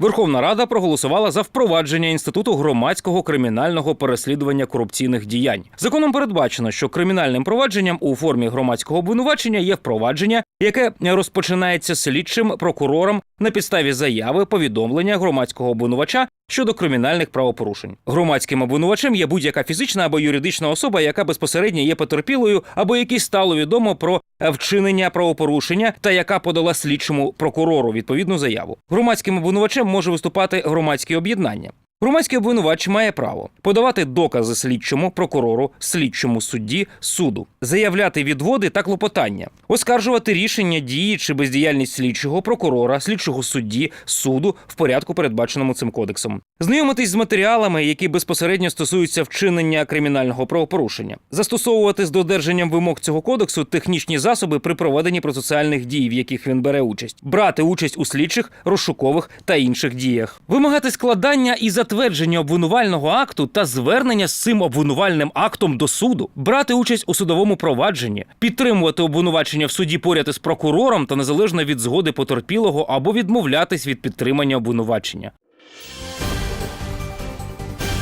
Верховна Рада проголосувала за впровадження інституту громадського кримінального переслідування корупційних діянь. Законом передбачено, що кримінальним провадженням у формі громадського обвинувачення є впровадження, яке розпочинається слідчим прокурором на підставі заяви повідомлення громадського обвинувача щодо кримінальних правопорушень. Громадським обвинувачем є будь-яка фізична або юридична особа, яка безпосередньо є потерпілою, або якій стало відомо про е, вчинення правопорушення та яка подала слідчому прокурору відповідну заяву. Громадським обвинувачем може виступати громадське об'єднання. Громадський обвинувач має право подавати докази слідчому, прокурору, слідчому судді, суду, заявляти відводи та клопотання, оскаржувати рішення дії чи бездіяльність слідчого, прокурора, слідчого судді, суду в порядку, передбаченому цим кодексом, знайомитись з матеріалами, які безпосередньо стосуються вчинення кримінального правопорушення, застосовувати з додержанням вимог цього кодексу технічні засоби при проведенні процесуальних дій, в яких він бере участь, брати участь у слідчих, розшукових та інших діях, вимагати складання і затвердження обвинувального акту та звернення з цим обвинувальним актом до суду, брати участь у судовому провадженні, підтримувати обвинувачення в суді поряд із прокурором та незалежно від згоди потерпілого або відмовлятись від підтримання обвинувачення.